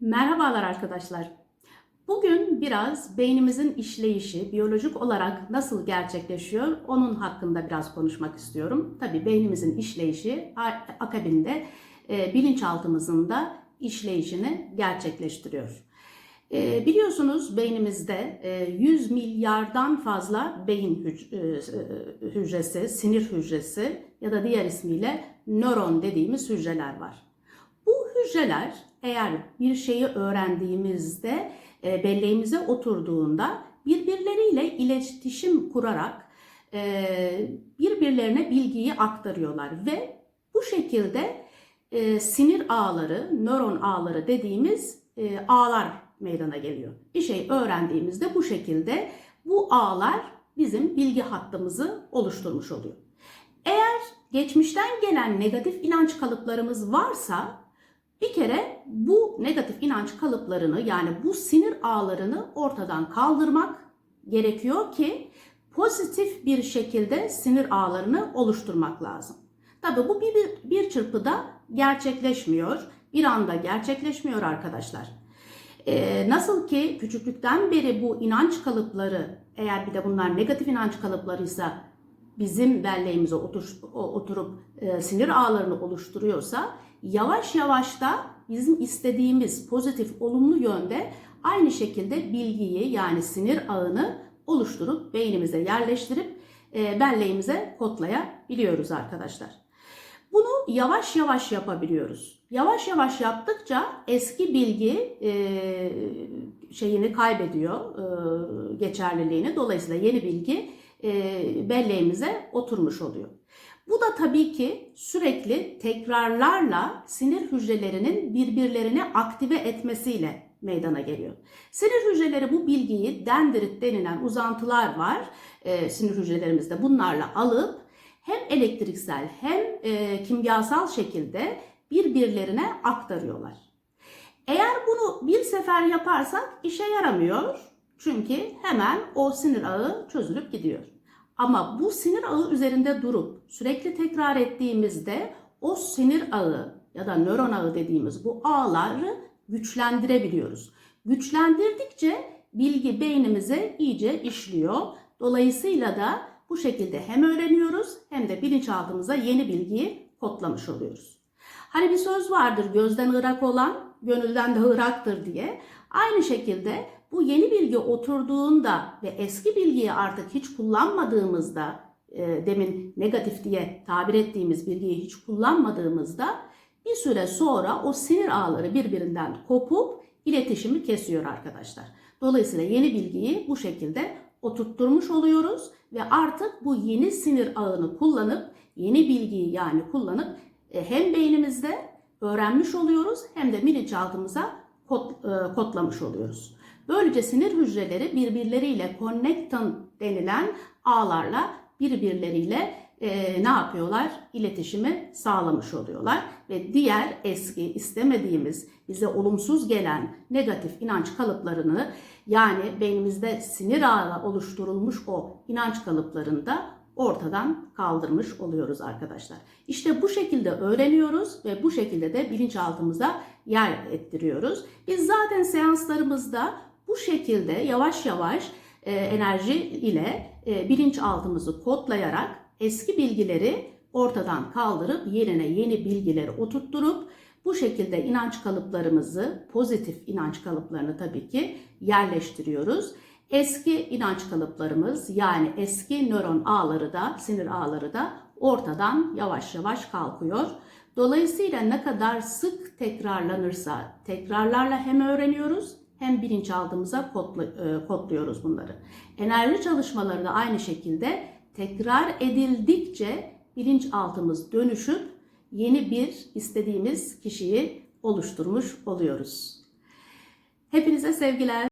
Merhabalar arkadaşlar. Bugün biraz beynimizin işleyişi biyolojik olarak nasıl gerçekleşiyor onun hakkında biraz konuşmak istiyorum. Tabii beynimizin işleyişi akabinde e, bilinçaltımızın da işleyişini gerçekleştiriyor. E, biliyorsunuz beynimizde e, 100 milyardan fazla beyin e, hücresi, sinir hücresi ya da diğer ismiyle nöron dediğimiz hücreler var. Hücreler eğer bir şeyi öğrendiğimizde e, belleğimize oturduğunda birbirleriyle iletişim kurarak e, birbirlerine bilgiyi aktarıyorlar ve bu şekilde e, sinir ağları, nöron ağları dediğimiz e, ağlar meydana geliyor. Bir şey öğrendiğimizde bu şekilde bu ağlar bizim bilgi hattımızı oluşturmuş oluyor. Eğer geçmişten gelen negatif inanç kalıplarımız varsa bir kere bu negatif inanç kalıplarını yani bu sinir ağlarını ortadan kaldırmak gerekiyor ki pozitif bir şekilde sinir ağlarını oluşturmak lazım. Tabii bu bir, bir, bir çırpıda gerçekleşmiyor. Bir anda gerçekleşmiyor arkadaşlar. Ee, nasıl ki küçüklükten beri bu inanç kalıpları eğer bir de bunlar negatif inanç kalıplarıysa bizim belleğimize otur, oturup e, sinir ağlarını oluşturuyorsa yavaş yavaş da bizim istediğimiz pozitif olumlu yönde aynı şekilde bilgiyi yani sinir ağını oluşturup beynimize yerleştirip e, belleğimize kodlayabiliyoruz arkadaşlar. Bunu yavaş yavaş yapabiliyoruz. Yavaş yavaş yaptıkça eski bilgi e, şeyini kaybediyor, e, geçerliliğini. Dolayısıyla yeni bilgi belleğimize oturmuş oluyor. Bu da tabii ki sürekli tekrarlarla sinir hücrelerinin birbirlerini aktive etmesiyle meydana geliyor. Sinir hücreleri bu bilgiyi dendrit denilen uzantılar var e, sinir hücrelerimizde bunlarla alıp hem elektriksel hem e, kimyasal şekilde birbirlerine aktarıyorlar. Eğer bunu bir sefer yaparsak işe yaramıyor. Çünkü hemen o sinir ağı çözülüp gidiyor. Ama bu sinir ağı üzerinde durup sürekli tekrar ettiğimizde o sinir ağı ya da nöron ağı dediğimiz bu ağları güçlendirebiliyoruz. Güçlendirdikçe bilgi beynimize iyice işliyor. Dolayısıyla da bu şekilde hem öğreniyoruz hem de bilinçaltımıza yeni bilgiyi kodlamış oluyoruz. Hani bir söz vardır gözden ırak olan gönülden de ıraktır diye. Aynı şekilde bu yeni bilgi oturduğunda ve eski bilgiyi artık hiç kullanmadığımızda e, demin negatif diye tabir ettiğimiz bilgiyi hiç kullanmadığımızda bir süre sonra o sinir ağları birbirinden kopup iletişimi kesiyor arkadaşlar. Dolayısıyla yeni bilgiyi bu şekilde oturtturmuş oluyoruz ve artık bu yeni sinir ağını kullanıp yeni bilgiyi yani kullanıp e, hem beynimizde öğrenmiş oluyoruz hem de bilinçaltımıza kod, e, kodlamış oluyoruz. Böylece sinir hücreleri birbirleriyle connectin denilen ağlarla birbirleriyle e, ne yapıyorlar? İletişimi sağlamış oluyorlar ve diğer eski istemediğimiz bize olumsuz gelen negatif inanç kalıplarını yani beynimizde sinir ağı oluşturulmuş o inanç kalıplarını da ortadan kaldırmış oluyoruz arkadaşlar. İşte bu şekilde öğreniyoruz ve bu şekilde de bilinçaltımıza yer ettiriyoruz. Biz zaten seanslarımızda bu şekilde yavaş yavaş e, enerji ile e, bilinçaltımızı kodlayarak eski bilgileri ortadan kaldırıp yerine yeni bilgileri oturtturup bu şekilde inanç kalıplarımızı, pozitif inanç kalıplarını tabii ki yerleştiriyoruz. Eski inanç kalıplarımız yani eski nöron ağları da, sinir ağları da ortadan yavaş yavaş kalkıyor. Dolayısıyla ne kadar sık tekrarlanırsa tekrarlarla hem öğreniyoruz hem bilinçaltımıza kodlu- e, kodluyoruz bunları. Enerji çalışmaları da aynı şekilde tekrar edildikçe bilinçaltımız dönüşüp yeni bir istediğimiz kişiyi oluşturmuş oluyoruz. Hepinize sevgiler.